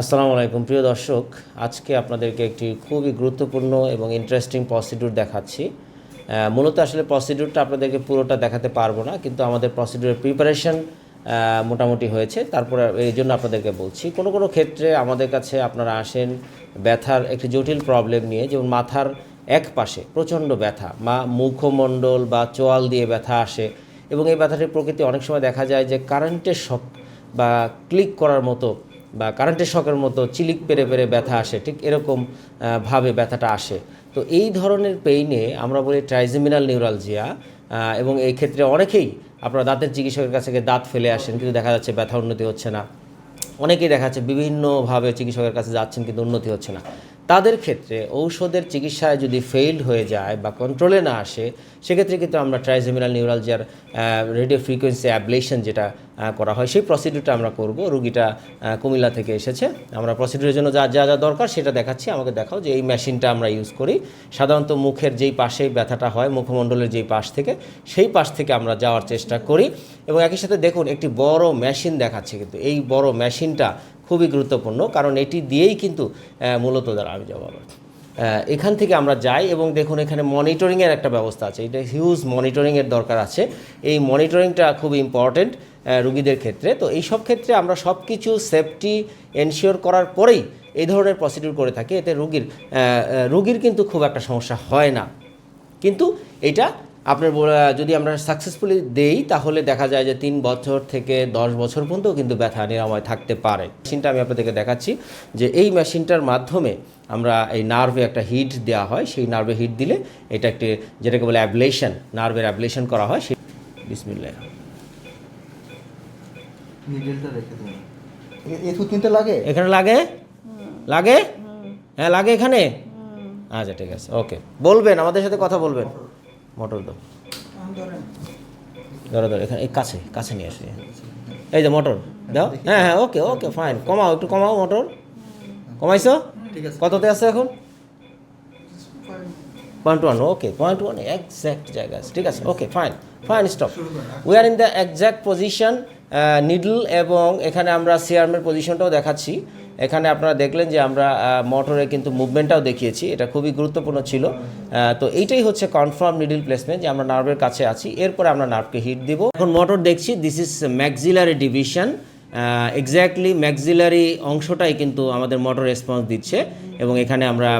আসসালামু আলাইকুম, প্রিয় দর্শক। আজকে আপনাদেরকে একটি খুবই গুরুত্বপূর্ণ এবং ইন্টারেস্টিং প্রসিডিউর দেখাচ্ছি। মূলত আসলে প্রসিডিউরটা আপনাদেরকে পুরোটা দেখাতে পারব না, কিন্তু আমাদের প্রসিডিউরের প্রিপারেশন মোটামুটি হয়েছে। তারপরে এই জন্য আপনাদেরকে বলছি, কোনো কোনো ক্ষেত্রে আমাদের কাছে আপনারা আসেন ব্যথার একটি জটিল প্রবলেম নিয়ে, যেমন মাথার এক পাশে প্রচণ্ড ব্যথা বা মুখমণ্ডল বা চোয়াল দিয়ে ব্যথা আসে, এবং এই ব্যথাটির প্রকৃতি অনেক সময় দেখা যায় যে কারেন্টের শক বা ক্লিক করার মতো বা কারেন্টের শকের মতো চিলিক পেরে পেরে ব্যথা আসে, ঠিক এরকম ভাবে ব্যথাটা আসে। তো এই ধরনের পেইনে আমরা বলি ট্রাইজেমিনাল নিউরালজিয়া এবং এই ক্ষেত্রে অনেকেই আপনারা দাঁতের চিকিৎসকের কাছে দাঁত ফেলে আসেন, কিন্তু দেখা যাচ্ছে ব্যথা উন্নতি হচ্ছে না। অনেকেই দেখা যাচ্ছে বিভিন্নভাবে চিকিৎসকের কাছে যাচ্ছেন, কিন্তু উন্নতি হচ্ছে না। তাদের ক্ষেত্রে ঔষধের চিকিৎসায় যদি ফেইল্ড হয়ে যায় বা কন্ট্রোলে না আসে, সেক্ষেত্রে কিন্তু আমরা ট্রাইজেমিনাল নিউরালজিয়ার রেডিও ফ্রিকোয়েন্সি অ্যাবলেশন যেটা করা হয়, সেই প্রসিডিউরটা আমরা করব। রুগীটা কুমিল্লা থেকে এসেছে। আমরা প্রসিডিউরের জন্য যা যা যা দরকার সেটা দেখাচ্ছি। আমাকে দেখাও যে এই মেশিনটা আমরা ইউজ করি। সাধারণত মুখের যেই পাশে ব্যথাটা হয়, মুখমণ্ডলের যেই পাশ থেকে, সেই পাশ থেকে আমরা যাওয়ার চেষ্টা করি। এবং একই সাথে দেখুন, একটি বড় মেশিন দেখাচ্ছে কিন্তু। এই বড় মেশিনটা খুবই গুরুত্বপূর্ণ, কারণ এটি দিয়েই কিন্তু মূলত যাব আবার এখান থেকে আমরা যাই এবং দেখুন এখানে মনিটরিংয়ের একটা ব্যবস্থা আছে। এটা হিউজ মনিটরিংয়ের দরকার আছে। এই মনিটরিংটা খুব ইম্পর্টেন্ট রুগীদের ক্ষেত্রে। তো এই সব ক্ষেত্রে আমরা সব কিছু সেফটি এনশিওর করার পরেই এই ধরনের প্রসিডিউর করে থাকি। এতে রুগীর রুগীর কিন্তু খুব একটা সমস্যা হয় না। কিন্তু এটা আপনার যদি আমরা সাকসেসফুলি দেই তাহলে দেখা যায় যে তিন বছর থেকে দশ বছর পর্যন্ত কিন্তু ব্যথা নিরাময় থাকতে পারে। মেশিনটা আমি আপনাদেরকে দেখাচ্ছি যে এই মেশিনটার মাধ্যমে আমরা এই নার্ভে একটা হিট দেওয়া হয়। সেই নার্ভে হিট দিলে এটা একটি যেটাকে বলে অ্যাবলেশন নার্ভের অ্যাবলেশন করা হয়। সেই থুতনিতে লাগে? এখানে লাগে? লাগে? হ্যাঁ লাগে এখানে? আচ্ছা ঠিক আছে। ওকে বলবেন আমাদের সাথে কথা বলবেন। মোটর দাও ধরো ধরো এখানে এই কাছে কাছে নিয়ে আসি। এই যে মোটর দাও। হ্যাঁ হ্যাঁ ওকে ওকে ফাইন কমাও একটু কমাও মোটর। কমাইছো? ঠিক আছে। কততে আছে এখন? Point one okay point one exact জায়গা আছে। ঠিক আছে okay fine fine stop we are in the exact position needle এবং এখানে আমরা সিআরমের পজিশনটাও দেখাচ্ছি। এখানে আপনারা দেখলেন যে আমরা মোটরে কিন্তু মুভমেন্টটাও দেখিয়েছি, এটা খুবই গুরুত্বপূর্ণ ছিল। তো এইটাই হচ্ছে কনফার্ম নিডল প্লেসমেন্ট যে আমরা নার্ভের কাছে আছি, এরপরে আমরা নার্ভকে হিট দিব। এখন মোটর দেখছি this is maxillary division exactly maxillary অংশটাই কিন্তু আমাদের মোটর রেসপন্স দিচ্ছে এবং এখানে আমরা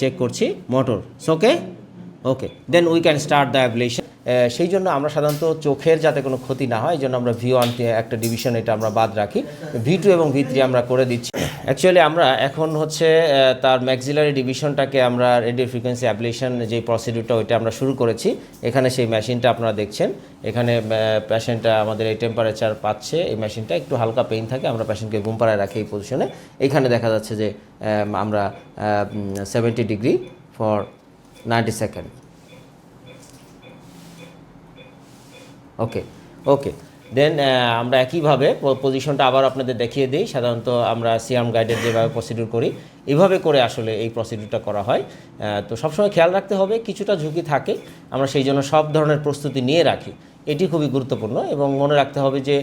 চেক করছি motor okay okay then we can start the ablation সেই জন্য আমরা সাধারণত চোখের যাতে কোনো ক্ষতি না হয়, এই জন্য আমরা ভি ওয়ান একটা ডিভিশন এটা আমরা বাদ রাখি। ভি টু এবং ভি থ্রি আমরা করে দিচ্ছি। অ্যাকচুয়ালি আমরা এখন হচ্ছে তার ম্যাক্সিলারি ডিভিশনটাকে আমরা রেডিও ফ্রিকোয়েন্সি অ্যাবলেশন যে প্রসিডিউরটা ওইটা আমরা শুরু করেছি। এখানে সেই মেশিনটা আপনারা দেখছেন। এখানে প্যাশেন্টটা আমাদের এই টেম্পারেচার পাচ্ছে, এই মেশিনটা একটু হালকা পেইন থাকে, আমরা প্যাশেন্টকে ঘুম পাড়ায় রাখি এই পজিশনে এখানে দেখা যাচ্ছে যে আমরা seventy degree for ninety second okay okay then আমরা একইভাবে পজিশনটা আবার আপনাদের দেখিয়ে দিই। সাধারণত আমরা সিয়াম গাইডের যেভাবে প্রসিডিউর করি এইভাবে করে আসলে এই প্রসিডিউরটা করা হয়। তো সবসময় খেয়াল রাখতে হবে, কিছুটা ঝুঁকি থাকে, আমরা সেই জন্য সব ধরনের প্রস্তুতি নিয়ে রাখি। এটি খুবই গুরুত্বপূর্ণ এবং মনে রাখতে হবে যে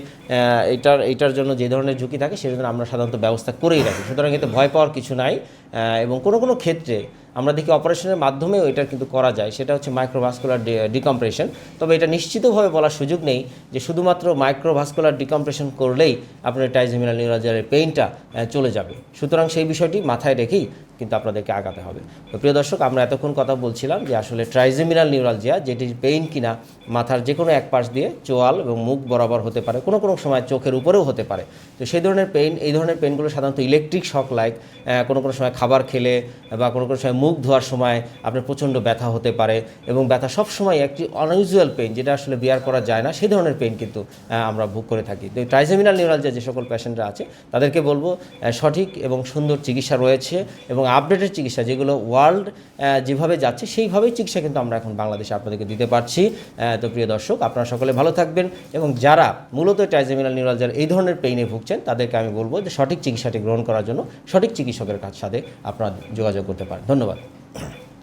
এটার এটার জন্য যে ধরনের ঝুঁকি থাকে সেই জন্য আমরা সাধারণত ব্যবস্থা করেই রাখি। সুতরাং এতে ভয় পাওয়ার কিছু নাই। এবং কোনো কোনো ক্ষেত্রে আমরা দেখি অপারেশনের মাধ্যমেও এটা কিন্তু করা যায়। সেটা হচ্ছে মাইক্রোভাস্কুলার ডিকম্প্রেশন তবে এটা নিশ্চিতভাবে বলার সুযোগ নেই যে শুধুমাত্র মাইক্রোভাস্কুলার ডিকম্প্রেশন করলেই আপনার টাইজেমিনাল নিউরাজারের পেইনটা চলে যাবে। সুতরাং সেই বিষয়টি মাথায় রেখেই কিন্তু আপনাদেরকে আগাতে হবে। তো প্রিয় দর্শক, আমরা এতক্ষণ কথা বলছিলাম যে আসলে ট্রাইজেমিনাল নিউরালজিয়া যেটি পেইন কিনা, মাথার যে কোনো এক পাশ দিয়ে চোয়াল এবং মুখ বরাবর হতে পারে, কোনো কোনো সময় চোখের উপরেও হতে পারে। তো সেই ধরনের পেইন এই ধরনের পেইনগুলো সাধারণত ইলেকট্রিক শক লাইক কোনো কোনো সময় খাবার খেলে বা কোনো কোনো সময় মুখ ধোয়ার সময় আপনার প্রচণ্ড ব্যথা হতে পারে এবং ব্যথা সবসময় একটি অনইউজুয়াল পেইন যেটা আসলে বিয়ার করা যায় না, সেই ধরনের পেইন কিন্তু আমরা ভোগ করে থাকি। তো ট্রাইজেমিনাল নিউরালজিয়া যে সকল পেশেন্টরা আছে, তাদেরকে বলব সঠিক এবং সুন্দর চিকিৎসা রয়েছে এবং আপডেটেড চিকিৎসা যেগুলো ওয়ার্ল্ড যেভাবে যাচ্ছে, সেইভাবেই চিকিৎসা কিন্তু আমরা এখন বাংলাদেশে আপনাদেরকে দিতে পারছি। তো প্রিয় দর্শক, আপনারা সকলে ভালো থাকবেন এবং যারা মূলত ট্রাইজেমিনাল নিউরালজিয়ার এই ধরনের পেইনে ভুগছেন, তাদেরকে আমি বলব যে সঠিক চিকিৎসাটি গ্রহণ করার জন্য সঠিক চিকিৎসকের কাছ সাথে আপনারা যোগাযোগ করতে পারেন। ধন্যবাদ।